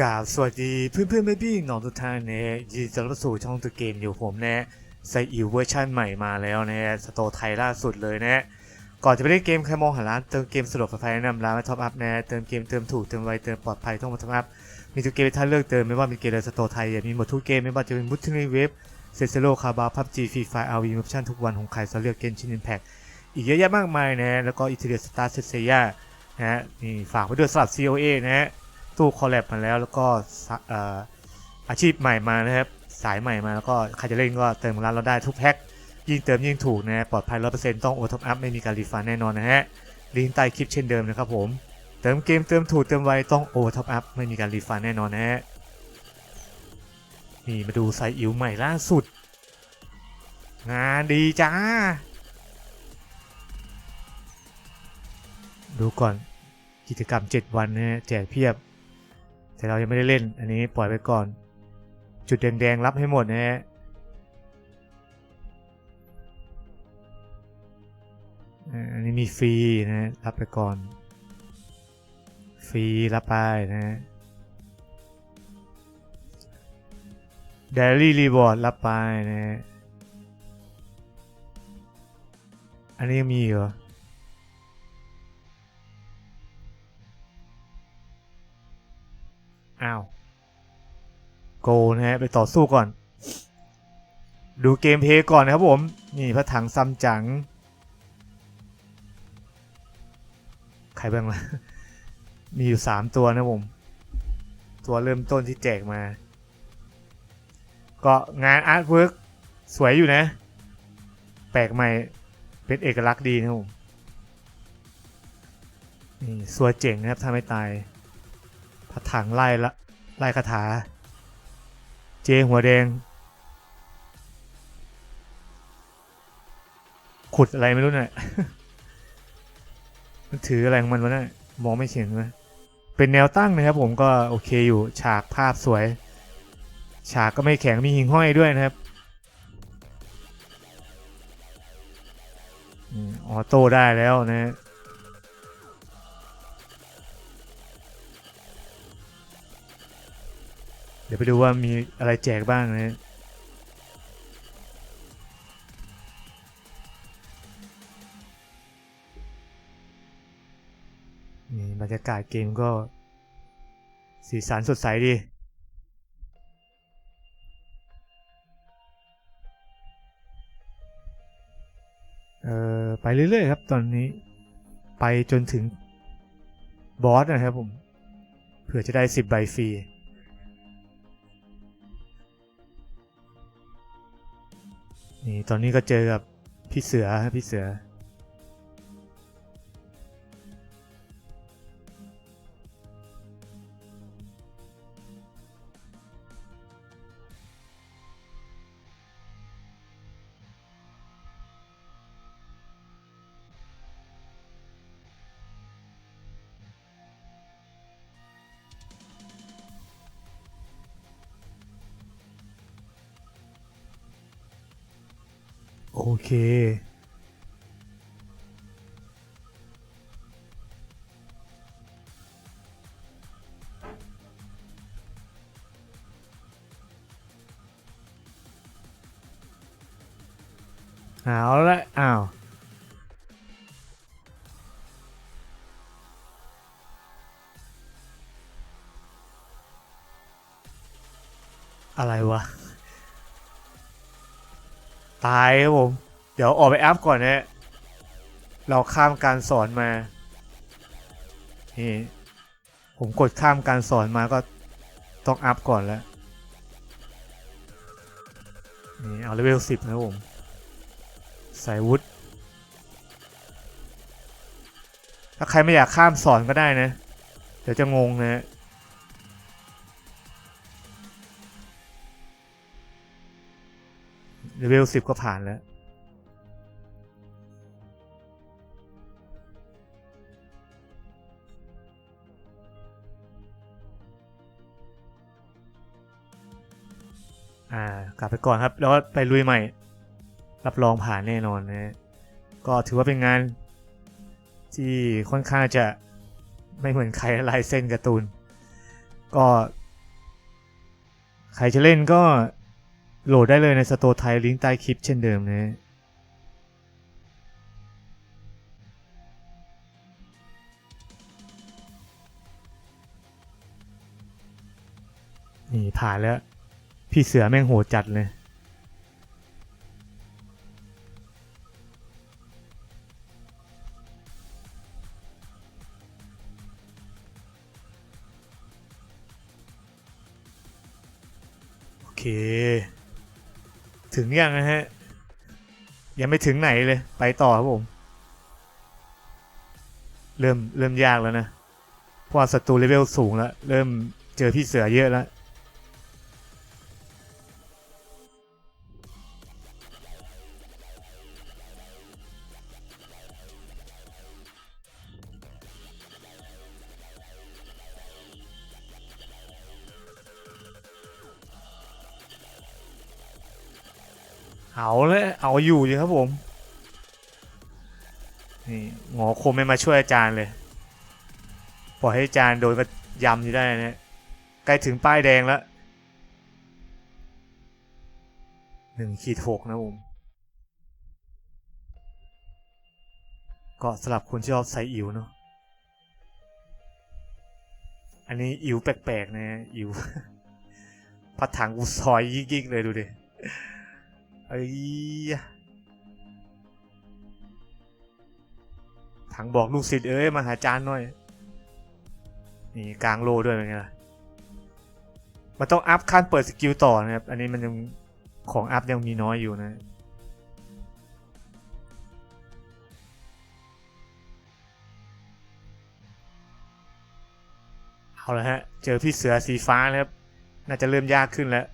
กราบสวัสดีเพื่อนเพื่อนๆพี่น้องทุกท่านนะยินดีต้อนรับสู่ช่องตัวเกมอยู่ผมนะไซอิวเวอร์ชันใหม่มาแล้วนะสโตไทยล่าสุดเลยนะก่อนจะไปเล่นเกมใครมองหาร้านเติมเกมสะดวกปลอดภัยแนะนำร้านมาท็อปอัพนะเติมเกมเติมถูกเติมไวเติมปลอดภัยต้องมาท็อปอัพมีทุกเกมให้ท่านเลือกเติมไม่ว่าเป็นเกมในสโตไทยมีหมดทุกเกมไม่ว่าจะเป็นมุทในเว็บเซเซโลคาบาพับจีฟรีไฟอาร์วีมิชชั่นทุกวันของใครสเลือกเกมชินอินแพคอีกเยอะแยะมากมายนะแล้วก็อิตาเลียสตาร์เซเซียนะฮะนี่ฝากไว้ด้วยสำหรับ COA นะฮะ ตู้คอลแลบมาแล้วแล้วก็ออาชีพใหม่มานะครับสายใหม่มาแล้วก็ใครจะเล่นก็เติมร้านเราได้ทุกแพ็คยิ่งเติมยิ่งถูกนะปลอดภัยร้อยเปอร์เซ็นต์ต้องโอท็อปอัพไม่มีการรีฟันแน่นอนนะฮะลิงก์ใต้คลิปเช่นเดิมนะครับผมเติมเกมเติมถูกเติมไวต้องโอท็อปอัพไม่มีการรีฟันแน่นอนนะฮะนี่มาดูไซอิ๋วใหม่ล่าสุดงานดีจ้า ดูก่อนกิจกรรม 7 วันนะแจกเพียบ แต่เรายังไม่ได้เล่นอันนี้ปล่อยไปก่อน จุดแดงๆรับให้หมดนะฮะอันนี้มีฟรีนะฮะรับไปก่อน ฟรีรับไปนะฮะ Daily Reward รับไปนะฮะอันนี้ยังมีเหรอ อ้าวโกนะฮะไปต่อสู้ก่อน ดูเกมเพย์ก่อนนะครับผม นี่พระถังซัมจัง ใครบ้างล่ะ มีอยู่สามตัวนะผม ตัวเริ่มต้นที่แจกมา ก็งานอาร์ตเวิร์กสวยอยู่นะ แปลกใหม่เป็นเอกลักษณ์ดีนะผมนี่สัวเจ๋งนะครับถ้าไม่ตาย ระถังไล่ละไล่คาถา เจหัวแดง ขุดอะไรไม่รู้เนี่ยมันถืออะไรของมันวะเนี่ยมองไม่เห็นนะเป็นแนวตั้งนะครับผมก็โอเคอยู่ฉากภาพสวย ฉากก็ไม่แข็งมีหิ่งห้อยด้วยนะครับออโต้ได้แล้วนะ เดี๋ยวไปดูว่ามีอะไรแจกบ้างนะนี่บรรยากาศเกมก็ สีสันสดใสดี เอ่อ ไปเรื่อยๆครับตอนนี้ไปจนถึงบอสนะครับผม เผื่อจะได้ 10 ใบฟรี นี่ตอนนี้ก็เจอกับพี่เสือพี่เสือ โอเคเอาละอ้าวอะไรวะ ตายครับผม เดี๋ยวออกไปอัพก่อนนะเราข้ามการสอนมานี่ผมกดข้ามการสอนมาก็ต้องอัพก่อนแล้วนี่เอาเลเวลสิบนะผมใส่วุฒถ้าใครไม่อยากข้ามสอนก็ได้นะ เดี๋ยวจะงงนะ เลเวลสิบก็ผ่านแล้ว อ่ากลับไปก่อนครับ แล้วไปลุยใหม่ รับรองผ่านแน่นอนนะก็ถือว่าเป็นงาน ที่ค่อนข้างจะไม่เหมือนใครลายเส้นการ์ตูน ก็ ใครจะเล่นก็ โหลดได้เลยในสโตร์ไทยลิงก์ใต้คลิปเช่นเดิมนะนี่ผ่านแล้ว พี่เสือแม่งโหดจัดเลย โอเค ถึงยังนะฮะ ยังไม่ถึงไหนเลย ไปต่อครับผม เริ่มเริ่มยากแล้วนะเพราะศัตรูเลเวลสูงแล้ว เริ่มเจอพี่เสือเยอะแล้ว เอาเลยเอาอยู่จริงครับผม นี่หงอคมไม่มาช่วยอาจารย์เลย ปล่อยให้อาจารย์โดนก็ยำอยู่ได้นะใกล้ถึงป้ายแดงแล้วหนึ่งขีดหกนะผมก็สำหรับคนที่ชอบใส่อิ๋วเนาะ อันนี้อิ๋วแปลกๆนะฮะอิ๋วพัดถังกูซอยยิกๆเลยดูดิ เอ้ยถังบอกลูกศิษย์เอ้ยมาหาจานหน่อย นี่กลางโลด้วยเป็นไงล่ะมันต้องอัพขั้นเปิดสกิลต่อนะครับ อันนี้มันยังของอัพยังมีน้อยอยู่นะเอาละฮะ เจอพี่เสือสีฟ้าแล้วครับ น่าจะเริ่มยากขึ้นแล้ว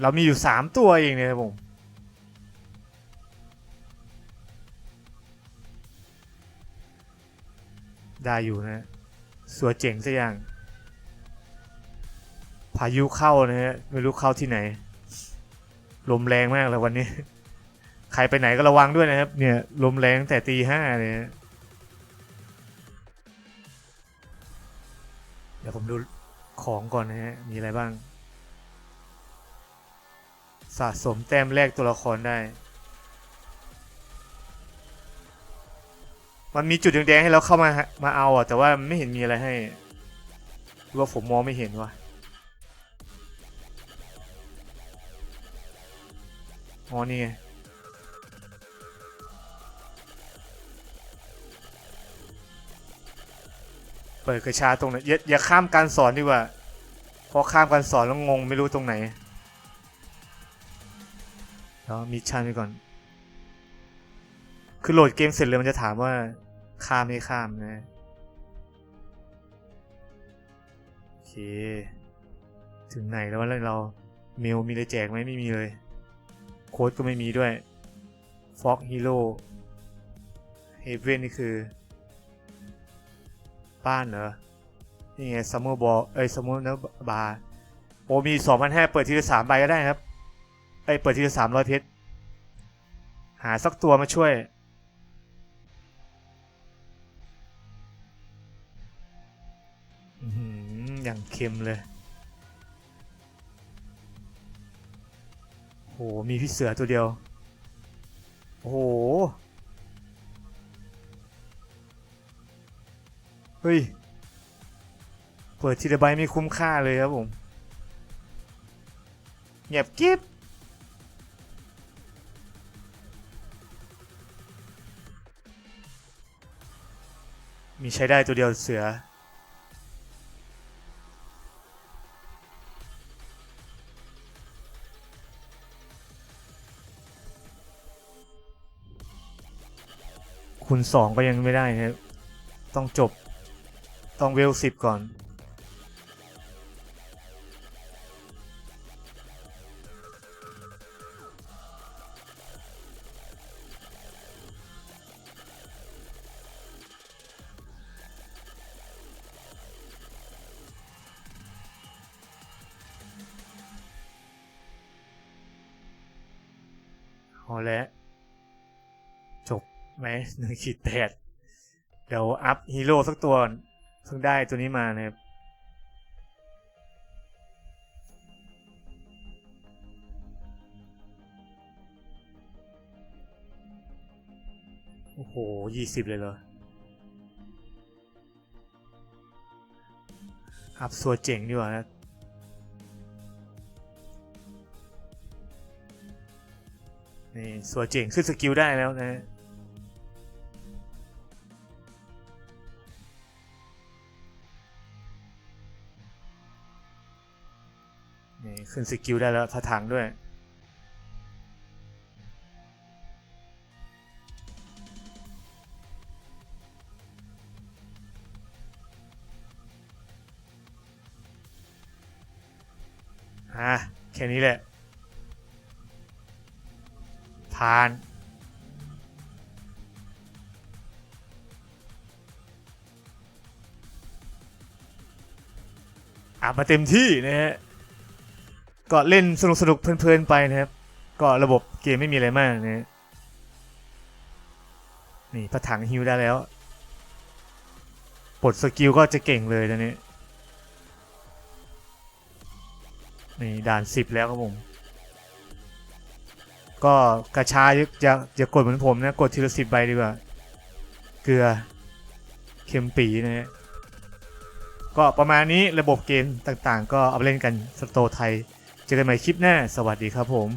เรามีอยู่สามตัวเองเนี่ยครับผมได้อยู่นะ สวยเจ๋งสักอย่าง พายุเข้านะฮะ ไม่รู้เข้าที่ไหน ลมแรงมากเลยวันนี้ ใครไปไหนก็ระวังด้วยนะครับ เนี่ย ลมแรงตั้งแต่ตีห้าเลยนะเดี๋ยวผมดูของก่อนนะฮะ มีอะไรบ้าง สะสมแต้มแรกตัวละครได้ มันมีจุดแดงๆให้เราเข้ามามาเอาอะ แต่ว่าไม่เห็นมีอะไรให้รือว่าผมมองไม่เห็นวะอ๋อนี่ไงเปิดกระชาตรงไหนอย่าอย่าข้ามการสอนดีกว่าพราะข้ามการสอนแล้วงงไม่รู้ตรงไหน แล้วมิชชั่นไปก่อน คือโหลดเกมเสร็จเลยมันจะถามว่าข้ามไม่ข้ามนะ โอเค ถึงไหนแล้ววะเรา เมลมีอะไรแจกไหมไม่มีเลย โค้ดก็ไม่มีด้วย Fox Hero Haven นี่คือ บ้านเหรอ นี่ไง Summer Ball เอ้ย Summer Bar โอ้มี 2,500 เปิดทีละ3ใบก็ได้ครับ ไอยเปิดทีละสามร้อยเพชร หาสักตัวมาช่วยอือหืออย่างเค็มเลย โห มีพี่เสือตัวเดียว โอ้โห เฮ้ย เปิดทีละใบไม่คุ้มค่าเลยครับผมเงียบกิ๊บ มีใช้ได้ตัวเดียวเสือคุณสองก็ยังไม่ได้นะต้องจบต้องเวลสิบก่อน เอาละจบไหมหนึ่งขีดแปดเดี๋ยวอัพฮีโร่สักตัวเพิ่งได้ตัวนี้มานะครับโอ้โหยี่สิบเลยเหรออัพสัวเจ๋งดีกว่านะ นี่สัวเจ๋งขึ้นสกิลได้แล้วนะนี่ขึ้นสกิลได้แล้วท่าทางด้วย อะ แค่นี้แหละาน อะมาเต็มที่นะฮะ ก็เล่นสนุกสนุกเพลินๆไปนะครับ ก็ระบบเกมไม่มีอะไรมากนะนี่พระถังฮิวได้แล้วปลดสกิลก็จะเก่งเลยตอนนี้ นี่ด่านสิบแล้วครับผม ก็กระชายจะจะกดเหมือนผมนะกดทีละสิบใบดีกว่า เกลือเค็มปีนะฮะก็ประมาณนี้ระบบเกมต่างๆ ก็เอาไปเล่นกันสโตไทย เจอกันใหม่คลิปหน้า สวัสดีครับผม